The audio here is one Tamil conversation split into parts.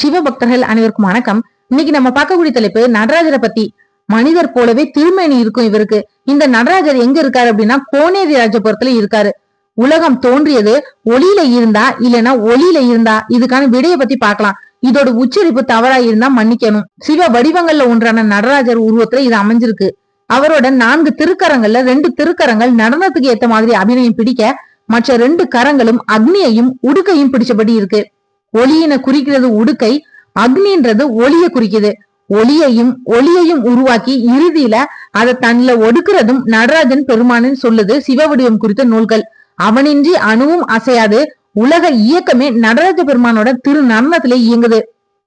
சிவபக்தர்கள் அனைவருக்கும் வணக்கம். இன்னைக்கு நம்ம பார்க்கக்கூடிய தலைப்பு நடராஜரை பத்தி. மனிதர் போலவே திருமேனி இருக்கும் இவருக்கு. இந்த நடராஜர் எங்க இருக்காரு அப்படின்னா கோனேரி ராஜபுரத்துல இருக்காரு. உலகம் தோன்றியது ஒளியில இருந்தா இல்லைன்னா ஒளியில இருந்தா. இதுக்கான விடைய பத்தி பார்க்கலாம். இதோட உச்சரிப்பு தவறா இருந்தா மன்னிக்கணும். சிவ வடிவங்கள்ல ஒன்றான நடராஜர் உருவத்துல இது அமைஞ்சிருக்கு. அவரோட நான்கு திருக்கரங்கள்ல ரெண்டு திருக்கரங்கள் நடனத்துக்கு ஏத்த மாதிரி அபிநயம் பிடிக்க மற்ற ரெண்டு கரங்களும் அக்னியையும் உடுக்கையும் பிடிச்சபடி இருக்கு. ஒளியின குறிக்கிறது உடுக்கை அக்னின்றது ஒளிய குறிக்குது. ஒளியையும் ஒளியையும் உருவாக்கி இறுதியில அதை தன்ல ஒடுக்குறதும் நடராஜன் பெருமானின் சொல்லுது சிவ வடிவம் குறித்த நூல்கள். அவனின்றி அணுவும் அசையாது. உலக இயக்கமே நடராஜ பெருமானோட திரு நடனத்திலே இயங்குது.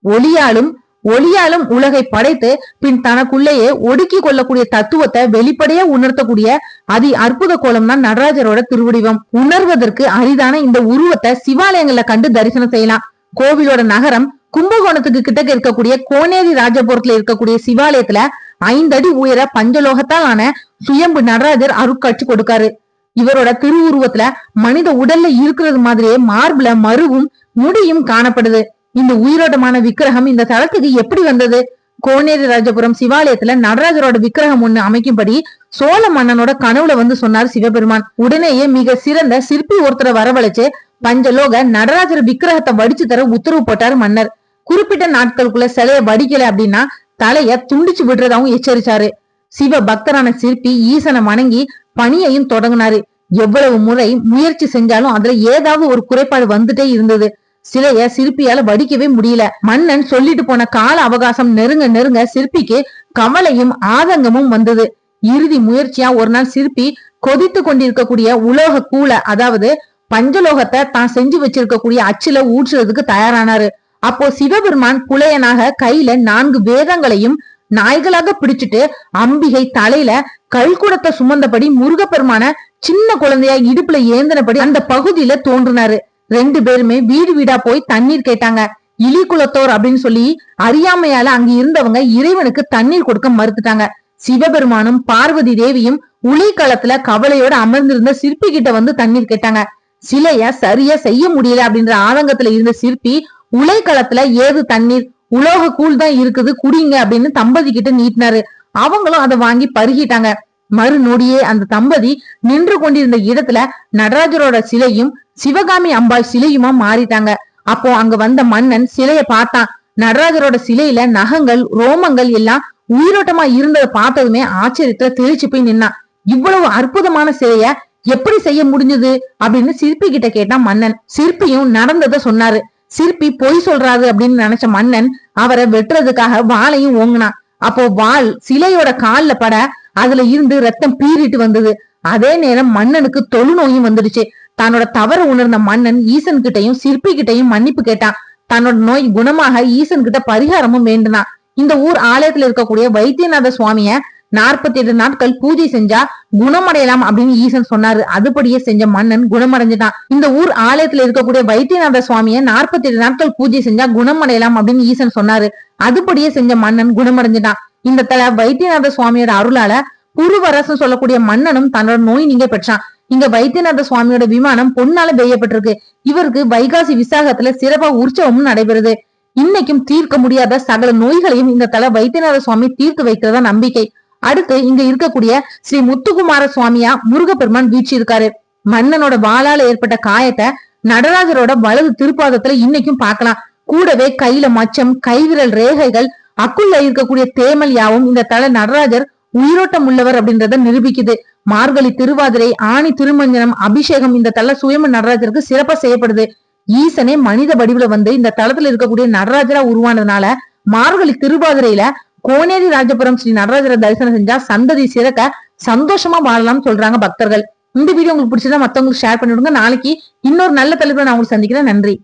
ஒளியாலும் ஒளியாலும் உலகை படைத்து பின் தனக்குள்ளேயே ஒடுக்கி கொள்ளக்கூடிய தத்துவத்தை வெளிப்படையா உணர்த்தக்கூடிய அதி அற்புத கோலம் தான் நடராஜரோட திருவடிவம். உணர்வதற்கு அரிதான இந்த உருவத்தை சிவாலயங்கள்ல கண்டு தரிசனம் செய்யலாம். கோவிலோட நகரம் கும்பகோணத்துக்கு கிட்டக்க இருக்கக்கூடிய கோனேரி ராஜபுரத்துல இருக்கக்கூடிய சிவாலயத்துல ஐந்தடி உயர பஞ்சலோகத்தால் ஆன சுயம்பு நடராஜர் அருட்காட்சி கொடுக்காரு. இவரோட திருவுருவத்துல மனித உடல்ல இருக்கிறது மாதிரியே மார்புல மருவும் முடியும் காணப்படுது. இந்த உயிரோட்டமான விக்கிரகம் இந்த தளத்துக்கு எப்படி வந்தது? கோனேரி ராஜபுரம் சிவாலயத்துல நடராஜரோட விக்கிரகம் ஒண்ணு அமைக்கும்படி சோழ மன்னனோட கனவுல வந்து சொன்னார் சிவபெருமான். உடனேயே மிக சிறந்த சிற்பி ஒருத்தரை வரவழைச்சு பஞ்சலோக நடராஜர் விக்கிரகத்தை வடிச்சு தர உத்தரவு போட்டார் மன்னர். குறிப்பிட்ட நாட்களுக்குள்ள சிலைய வடிக்கல அப்படின்னா தலைய துண்டிச்சு விடுறதாவும் எச்சரிச்சாரு. சிவ பக்தரான சிற்பி ஈசனை வணங்கி பணியையும் தொடங்கினாரு. எவ்வளவு முறை முயற்சி செஞ்சாலும் அதுல ஏதாவது ஒரு குறைபாடு வந்துட்டே இருந்தது. சிலைய சிற்பியால வடிக்கவே முடியல. மன்னன் சொல்லிட்டு போன கால அவகாசம் நெருங்க நெருங்க சிற்பிக்கு கவலையும் ஆதங்கமும் வந்தது. இறுதி முயற்சியா ஒரு நாள் சிற்பி கொதித்து கொண்டிருக்கக்கூடிய உலோக கூல அதாவது பஞ்சலோகத்தை தான் செஞ்சு வச்சிருக்கக்கூடிய அச்சுல ஊற்றுறதுக்கு தயாரானாரு. அப்போ சிவபெருமான் புலையனாக கையில நான்கு வேதங்களையும் நாய்களாக பிடிச்சிட்டு அம்பிகை தலையில கல்குடத்தை சுமந்தபடி முருகப்பெருமான சின்ன குழந்தையா இடுப்புல ஏந்தினபடி அந்த பகுதியில தோன்றினாரு. ரெண்டு பேருமே வீடு வீடா போய் தண்ணீர் கேட்டாங்க. இலி குலத்தோர் அப்படின்னு சொல்லி அறியாமையால அங்க இருந்தவங்க இறைவனுக்கு தண்ணீர் கொடுக்க மறுத்துட்டாங்க. சிவபெருமானும் பார்வதி தேவியும் உளிக்களத்துல கவலையோட அமர்ந்திருந்த சிற்பி கிட்ட வந்து தண்ணீர் கேட்டாங்க. சிலைய சரியா செய்ய முடியல அப்படின்ற ஆதங்கத்துல இருந்த சிற்பி உலை களத்துல ஏது தண்ணீர்? உலோக கூழ் தான் இருக்குது குடிங்க அப்படின்னு தம்பதி கிட்ட நீட்டினாரு. அவங்களும் அதை வாங்கி பருகிட்டாங்க. மறுநொடியே அந்த தம்பதி நின்று கொண்டிருந்த இடத்துல நடராஜரோட சிலையும் சிவகாமி அம்பாள் சிலையுமா மாறிட்டாங்க. அப்போ அங்க வந்த மன்னன் சிலைய பார்த்தான். நடராஜரோட சிலையில நகங்கள் ரோமங்கள் எல்லாம் உயிரோட்டமா இருந்ததை பார்த்ததுமே ஆச்சரியத்துல தெளிச்சு போய் நின்னான். இவ்வளவு அற்புதமான சிலைய எப்படி செய்ய முடிஞ்சது அப்படின்னு சிற்பி கிட்ட கேட்டான் மன்னன். சிற்பியும் நடந்ததை சொன்னாரு. சிற்பி பொய் சொல்றாரு அப்படின்னு நினைச்ச மன்னன் அவரை வெட்டுறதுக்காக வாளையும் ஓங்கினான். அப்போ வாள் சிலையோட கால்ல பட அதுல இருந்து ரத்தம் பீறிட்டு வந்தது. அதே நேரம் மன்னனுக்கு தொழுநோயும் வந்துடுச்சு. தன்னோட தவறு உணர்ந்த மன்னன் ஈசன் கிட்டையும் சிற்பி கிட்டையும் மன்னிப்பு கேட்டான். தன்னோட நோய் குணமாக ஈசன் கிட்ட பரிகாரமும் வேண்டுனான். இந்த ஊர் ஆலயத்துல இருக்கக்கூடிய வைத்தியநாத சுவாமிய நாற்பத்தி எட்டு நாட்கள் பூஜை செஞ்சா குணமடையலாம் அப்படின்னு ஈசன் சொன்னாரு. அதுபடியே செஞ்ச மன்னன் குணமடைஞ்சிட்டான். இந்த ஊர் ஆலயத்துல இருக்கக்கூடிய வைத்தியநாத சுவாமிய நாற்பத்தி எட்டு நாட்கள் பூஜை செஞ்சா குணமடையலாம் அப்படின்னு ஈசன் சொன்னாரு. அதுபடியே செஞ்ச மன்னன் குணமடைஞ்சிட்டான். இந்த தல வைத்தியநாத சுவாமியோட அருளால புருவரசன் சொல்லக்கூடிய மன்னனும் தன்னோட நோய் நீங்க பெற்றான். இங்க வைத்தியநாத சுவாமியோட விமானம் பொன்னால பெய்யப்பட்டிருக்கு இவருக்கு வைகாசி விசாகத்துல சிறப்பா உற்சவமும் நடைபெறுது. இன்னைக்கும் தீர்க்க முடியாத சகல நோய்களையும் இந்த தலை வைத்தியநாத சுவாமி தீர்த்து வைக்கிறதா நம்பிக்கை. அடுத்து இங்க இருக்கக்கூடிய ஸ்ரீ முத்துக்குமார சுவாமியா முருகப்பெருமான் வீழ்ச்சி இருக்காரு மன்னனோட வாளால ஏற்பட்ட காயத்தை நடராஜரோட வலது திருப்பாதத்துல இன்னைக்கும் பார்க்கலாம். கூடவே கையில மச்சம் கைவிரல் ரேகைகள் அக்குள்ள இருக்கக்கூடிய தேமல் யாவும் இந்த தலை நடராஜர் உயிரோட்டம் உள்ளவர் அப்படின்றத நிரூபிக்குது. மார்கழி திருவாதிரை ஆணி திருமஞ்சனம் அபிஷேகம் இந்த தல சுயம நடராஜருக்கு சிறப்பா செய்யப்படுது. ஈசனே மனித வடிவுல வந்து இந்த தளத்துல இருக்கக்கூடிய நடராஜரா உருவானதுனால மார்கழி திருவாதிரையில கோனேரி ராஜபுரம் ஸ்ரீ நடராஜரை தரிசனம் செஞ்சா சந்ததி சிறக்க சந்தோஷமா வாழலாம்னு சொல்றாங்க பக்தர்கள். இந்த வீடியோ உங்களுக்கு பிடிச்சதா மத்தவங்களுக்கு ஷேர் பண்ணிவிடுங்க நாளைக்கு இன்னொரு நல்ல தலைப்புல நான் உங்களுக்கு சந்திக்கிறேன். நன்றி.